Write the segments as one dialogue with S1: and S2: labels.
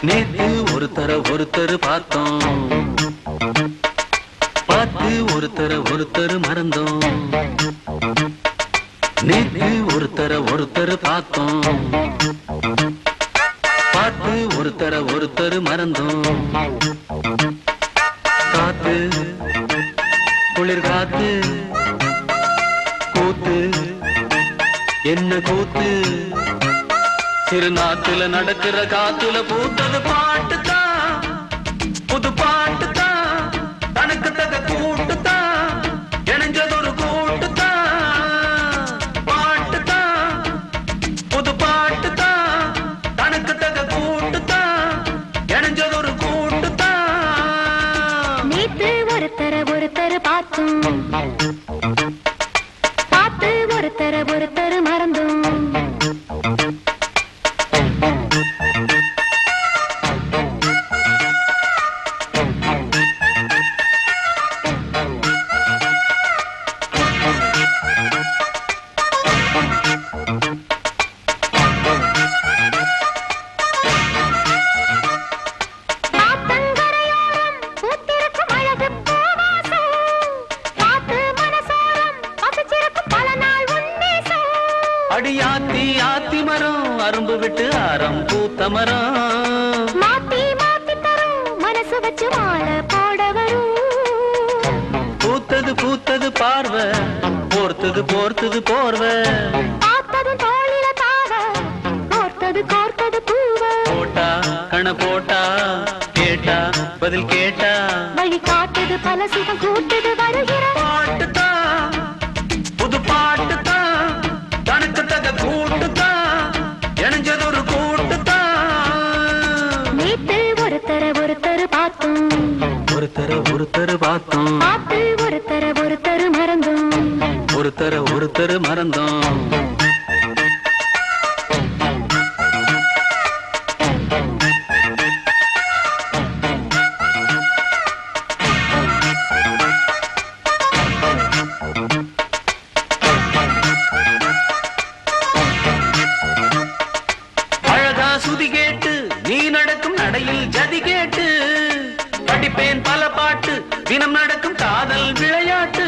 S1: நேத்து ஒருத்தர ஒருத்தர் பார்த்தோம். பார்த்து ஒருத்தர ஒருத்தர் மறந்தோம். நேற்று ஒருத்தர ஒருத்தர் பார்த்தோம். பார்த்து ஒருத்தர ஒருத்தர் மறந்தோம். காத்து குளிர் காத்து கூத்து என்ன கூத்து? சிறுநாட்டுல நடக்கிற காத்துல பூத்தது பாட்டு
S2: ஒருத்தர ஒருத்தர் பார்த்தும் பார்த்து ஒருத்தர ஒருத்தர்
S1: அடியாத்தி ஆத்தி மரம் அரும்பு விட்டு ஆரம் பூத்த மரம்.
S2: மாத்தி மாத்தி தரும் மனசு வச்சு மாலை போட வரும்.
S1: பூத்தது பூத்தது பார்வை போர்த்தது போர்த்தது போர்வை.
S2: பார்த்ததும் தோளில தாவ கோர்த்தது கோர்த்தது பூவ.
S1: போட்டா கண போட்டா கேட்டா பதில் கேட்டா.
S2: வழி காட்டுது பல சுகம் கூட்டுது. ஒருத்தர ஒருத்தர் பார்த்தோம்.
S1: ஒருத்தர ஒருத்தர் பார்த்தோம்.
S2: பார்த்து ஒருத்தர ஒருத்தர் மறந்தோம்.
S1: ஒருத்தர ஒருத்தர் மறந்தோம். அழகா சுதி கேட்டு நீ நடையில் ஜதி கேட்டு படிப்பேன் பல பாட்டு தினம் நடக்கும் காதல் விளையாட்டு.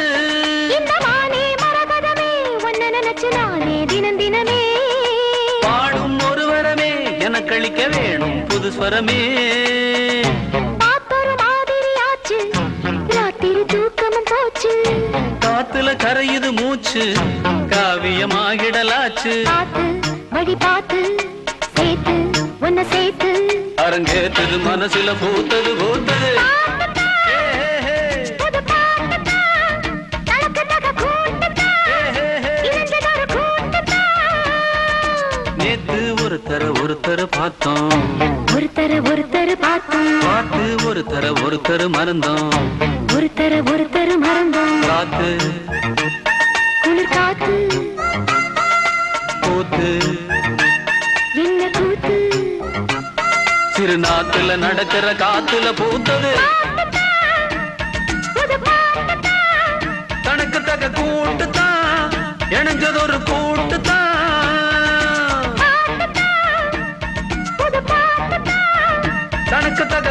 S1: பாடும் ஒருவரமே எனக்கு அளிக்க வேணும் புது ஸ்வரமே. காத்துல கரையுது மூச்சு காவியமாகிடலாச்சு.
S2: வழி பார்த்து சேர்த்து உன்னை சேர்த்து.
S1: அரங்கேற்றது மனசுல பூத்தது பூத்தது. நேத்து ஒருத்தர ஒருத்தர் பார்த்தோம்
S2: ஒருத்தர ஒருத்தர் பார்த்தோம்
S1: பார்த்து ஒருத்தர ஒருத்தர் மறந்தோம்
S2: ஒருத்தர ஒருத்தர் மறந்தோம்
S1: காத்து
S2: குளிர் காத்து
S1: கூத்து திருநாத்துல நடக்கிற காத்துல பூத்தது. தனக்கு தக கூட்டு தான் இணைஞ்சது ஒரு கூட்டு தான் தனக்கு தக